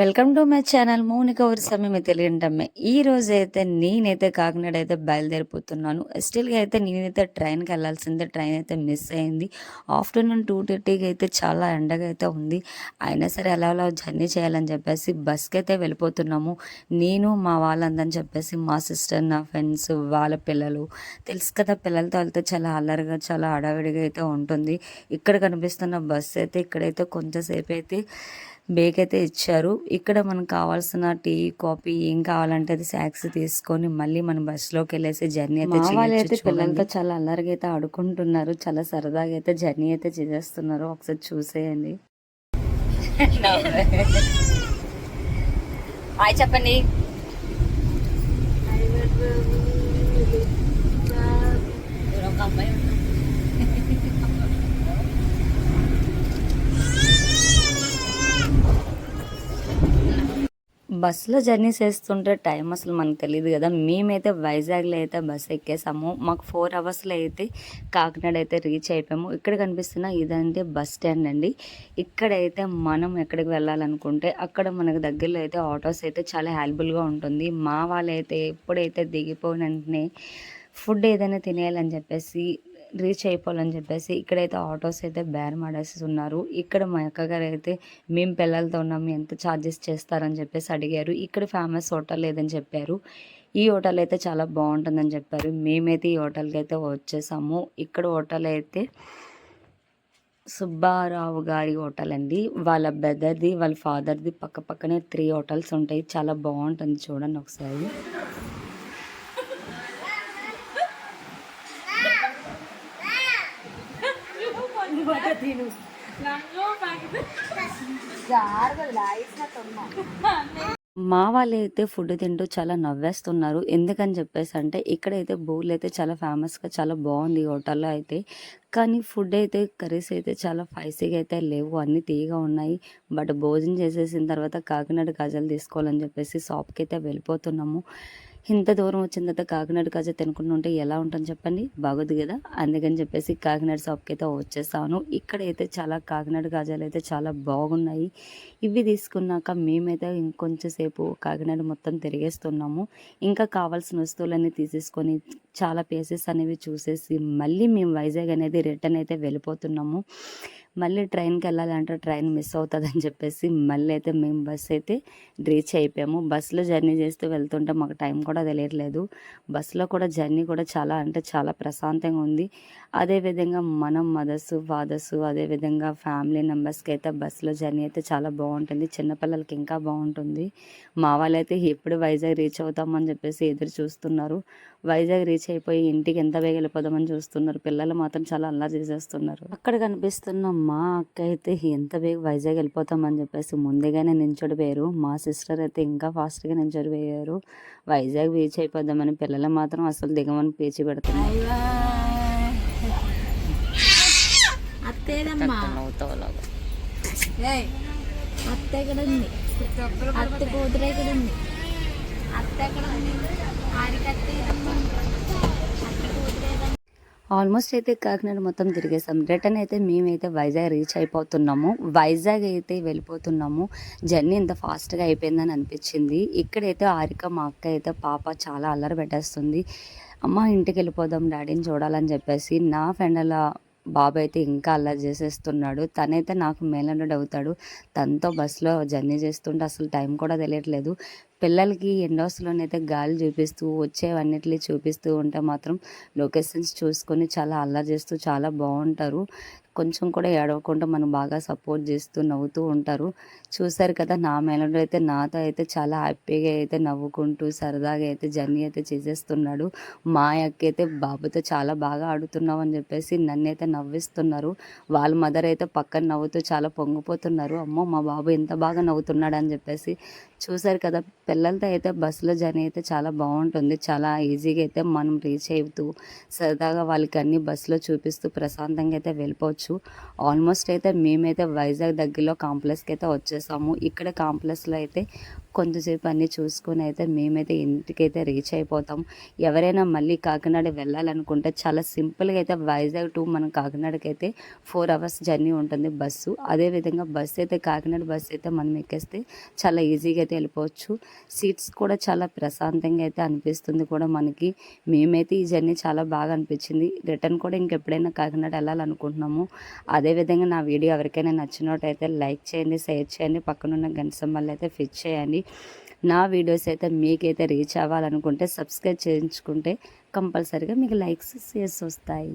Welcome to my channel Mounika ఊరి సమయం తెలియంటమ్మే. ఈ రోజు అయితే నేనైతే కాకినాడ అయితే బయలుదేరిపోతున్నాను స్టిల్గా అయితే నేనైతే ట్రైన్కి వెళ్ళాల్సిందే ట్రైన్ అయితే మిస్ అయింది. ఆఫ్టర్నూన్ టూ థర్టీకి అయితే చాలా ఎండగా అయితే ఉంది. అయినా సరే ఎలా అలా జర్నీ చేయాలని చెప్పేసి బస్కి అయితే వెళ్ళిపోతున్నాము. నేను మా వాళ్ళందని చెప్పేసి మా సిస్టర్ నా ఫ్రెండ్స్ వాళ్ళ పిల్లలు. తెలుసు కదా పిల్లలతో వెళ్తే చాలా అల్లరిగా చాలా హడావిడిగా అయితే ఉంటుంది. ఇక్కడ కనిపిస్తున్న బస్సు అయితే ఇక్కడైతే కొంచెంసేపు అయితే బేక్ అయితే ఇచ్చారు. ఇక్కడ మనకు కావాల్సిన టీ కాఫీ ఏం కావాలంటే అది స్నాక్స్ తీసుకొని మళ్ళీ మనం బస్సులోకి వెళ్ళేసి జర్నీ అయితే వాళ్ళు అయితే పిల్లలతో చాలా అల్లరిగా అయితే ఆడుకుంటున్నారు. చాలా సరదాగా అయితే జర్నీ అయితే చేసేస్తున్నారు. ఒకసారి చూసేయండి. హాయ్ చెప్పండి. బస్సులో జర్నీ చేస్తుంటే టైం అసలు మనకు తెలియదు కదా. మేమైతే వైజాగ్లో అయితే బస్ ఎక్కేసాము. మాకు ఫోర్ అవర్స్లో అయితే కాకినాడ అయితే రీచ్ అయిపోయాము. ఇక్కడ కనిపిస్తున్న ఇదంటే బస్ స్టాండ్ అండి. ఇక్కడైతే మనం ఎక్కడికి వెళ్ళాలనుకుంటే అక్కడ మనకు దగ్గరలో అయితే ఆటోస్ అయితే చాలా హెల్ప్ఫుల్గా ఉంటుంది. మా వాళ్ళైతే ఎప్పుడైతే దిగిపోయిన వెంటనే ఫుడ్ ఏదైనా తినేయాలని చెప్పేసి రీచ్ అయిపోవాలని చెప్పేసి ఇక్కడైతే ఆటోస్ అయితే బేర్ ఉన్నారు ఇక్కడ మా అక్కగారు అయితే మేము పిల్లలతో ఉన్నాము ఎంత ఛార్జెస్ చేస్తారని చెప్పేసి అడిగారు. ఇక్కడ ఫేమస్ హోటల్ లేదని చెప్పారు. ఈ హోటల్ అయితే చాలా బాగుంటుందని చెప్పారు. మేమైతే ఈ హోటల్కి అయితే వచ్చేసాము. ఇక్కడ హోటల్ అయితే సుబ్బారావు గారి హోటల్ అండి. వాళ్ళ బ్రదర్ది వాళ్ళ ఫాదర్ది పక్క పక్కనే త్రీ హోటల్స్ ఉంటాయి. చాలా బాగుంటుంది చూడండి ఒకసారి. మా వాళ్ళు అయితే ఫుడ్ తింటూ చాలా నవ్వేస్తున్నారు. ఎందుకని చెప్పేసి అంటే ఇక్కడైతే బౌల్ అయితే చాలా ఫేమస్గా చాలా బాగుంది హోటల్లో అయితే. కానీ ఫుడ్ అయితే కర్రీస్ అయితే చాలా ఫైసీగా అయితే లేవు. అన్నీ తీయగా ఉన్నాయి. బట్ భోజనం చేసేసిన తర్వాత కాకినాడ గజలు తీసుకోవాలని చెప్పేసి షాప్కి అయితే వెళ్ళిపోతున్నాము. ఇంత దూరం వచ్చిన తర్వాత కాకినాడ కాజా తినకుండా ఉంటే ఎలా ఉంటుంది చెప్పండి? బాగోదు కదా? అందుకని చెప్పేసి కాకినాడ షాప్కి అయితే వచ్చేసాను. ఇక్కడైతే చాలా కాకినాడ కాజాలు అయితే చాలా బాగున్నాయి. ఇవి తీసుకున్నాక మేమైతే ఇంకొంచెం సేపు కాకినాడ మొత్తం తిరిగేస్తున్నాము. ఇంకా కావాల్సిన వస్తువులన్నీ తీసేసుకొని చాలా ప్లేసెస్ అనేవి చూసేసి మళ్ళీ మేము వైజాగ్ అనేది రిటర్న్ అయితే వెళ్ళిపోతున్నాము. మళ్ళీ ట్రైన్కి వెళ్ళాలంటే ట్రైన్ మిస్ అవుతుందని చెప్పేసి మళ్ళీ అయితే మేము బస్ అయితే రీచ్ అయిపోయాము. బస్సులో జర్నీ చేస్తూ వెళ్తుంటే మాకు టైం కూడా తెలియట్లేదు. బస్సులో కూడా జర్నీ కూడా చాలా అంటే చాలా ప్రశాంతంగా ఉంది. అదేవిధంగా మనం మదర్స్ ఫాదర్స్ అదేవిధంగా ఫ్యామిలీ మెంబర్స్కి అయితే బస్సులో జర్నీ అయితే చాలా బాగుంటుంది. చిన్నపిల్లలకి ఇంకా బాగుంటుంది. మా వాళ్ళైతే ఎప్పుడు వైజాగ్ రీచ్ అవుతామని చెప్పేసి ఎదురు చూస్తున్నారు. వైజాగ్ రీచ్ అయిపోయి ఇంటికి ఎంత వేగ వెళ్ళిపోదామని చూస్తున్నారు. పిల్లలు మాత్రం చాలా అల్లరి చేసేస్తున్నారు. అక్కడ కనిపిస్తున్న మా అక్క అయితే ఎంత వేగ వైజాగ్ వెళ్ళిపోతామని చెప్పేసి ముందుగానే నించోడిపోయారు మా సిస్టర్ అయితే ఇంకా ఫాస్ట్గా నించోడిపోయారు వైజాగ్ రీచ్ అయిపోదామని పిల్లలు మాత్రం అసలు దిగమని పేచి పెడుతున్నారు. అత్తేదమ్మా అత్త ఎక్కడ ఉంది? అత్త కూతురు ఎక్కడ ఉంది? అత్త ఎక్కడ ఉంది? ఆడికి అత్త ఏదమ్మా అత్త కూతురు ఏదమ్మా ఆల్మోస్ట్ అయితే కాకినాడ మొత్తం తిరిగేసాం. రిటర్న్ అయితే మేమైతే వైజాగ్ రీచ్ అయిపోతున్నాము. వైజాగ్ అయితే వెళ్ళిపోతున్నాము. జర్నీ ఇంత ఫాస్ట్గా అయిపోయిందని అనిపించింది. ఇక్కడైతే ఆరిక మా అక్క అయితే పాప చాలా అల్లరి పెట్టేస్తుంది. అమ్మ ఇంటికి వెళ్ళిపోదాం డాడీని చూడాలని చెప్పేసి నా ఫ్రెండ్ల బాబు అయితే ఇంకా అల్లరి చేసేస్తున్నాడు. తనైతే నాకు మేలనుడు అవుతాడు. తనతో బస్సులో జర్నీ చేస్తుంటే అసలు టైం కూడా తెలియట్లేదు. పిల్లలకి ఎండోస్లోనైతే గాలి చూపిస్తూ వచ్చేవన్నిటిని చూపిస్తూ ఉంటే మాత్రం లొకేషన్స్ చూసుకొని చాలా అల్లరి చేస్తూ చాలా బాగుంటారు. కొంచెం కూడా ఏడవకుండా మనం బాగా సపోర్ట్ చేస్తూ నవ్వుతూ ఉంటారు. చూసారు కదా నా మేనడు అయితే నాతో అయితే చాలా హ్యాపీగా అయితే నవ్వుకుంటూ సరదాగా అయితే జర్నీ అయితే చేసేస్తున్నాడు. మా అక్క అయితే బాబుతో చాలా బాగా ఆడుతున్నావు అని చెప్పేసి నన్ను అయితే నవ్విస్తున్నారు. వాళ్ళ మదర్ అయితే పక్కన నవ్వుతూ చాలా పొంగిపోతున్నారు. అమ్మో మా బాబు ఎంత బాగా నవ్వుతున్నాడు అని చెప్పేసి చూసారు కదా పిల్లలతో అయితే బస్సులో జర్నీ అయితే చాలా బాగుంటుంది. చాలా ఈజీగా అయితే మనం రీచ్ అవుతూ సరదాగా వాళ్ళకి అన్ని బస్సులో చూపిస్తూ ప్రశాంతంగా అయితే వెళ్ళిపోవచ్చు. ఆల్మోస్ట్ అయితే మేమైతే వైజాగ్ దగ్గరలో కాంప్లెక్స్కి అయితే వచ్చేసాము. ఇక్కడ కాంప్లెక్స్లో అయితే కొంతసేపు అన్నీ చూసుకొని అయితే మేమైతే ఇంటికైతే రీచ్ అయిపోతాం. ఎవరైనా మళ్ళీ కాకినాడ వెళ్ళాలనుకుంటే చాలా సింపుల్గా అయితే వైజాగ్ టు మనం కాకినాడకి అయితే ఫోర్ అవర్స్ జర్నీ ఉంటుంది బస్సు. అదేవిధంగా బస్సు అయితే కాకినాడ బస్సు అయితే మనం ఎక్కేస్తే చాలా ఈజీగా అయితే వెళ్ళిపోవచ్చు. సీట్స్ కూడా చాలా ప్రశాంతంగా అయితే అనిపిస్తుంది కూడా మనకి. మేమైతే ఈ జర్నీ చాలా బాగా అనిపించింది. రిటర్న్ కూడా ఇంకెప్పుడైనా కాకినాడ వెళ్ళాలనుకుంటున్నాము. అదేవిధంగా నా వీడియో ఎవరికైనా నచ్చినట్టయితే లైక్ చేయండి షేర్ చేయండి. పక్కనున్న గంట సింబల్ అయితే ఫిట్ చేయండి. నా వీడియోస్ అయితే మీకైతే రీచ్ అవ్వాలనుకుంటే సబ్స్క్రైబ్ చేయించుకుంటే కంపల్సరీగా మీకు లైక్స్ షేర్స్ వస్తాయి.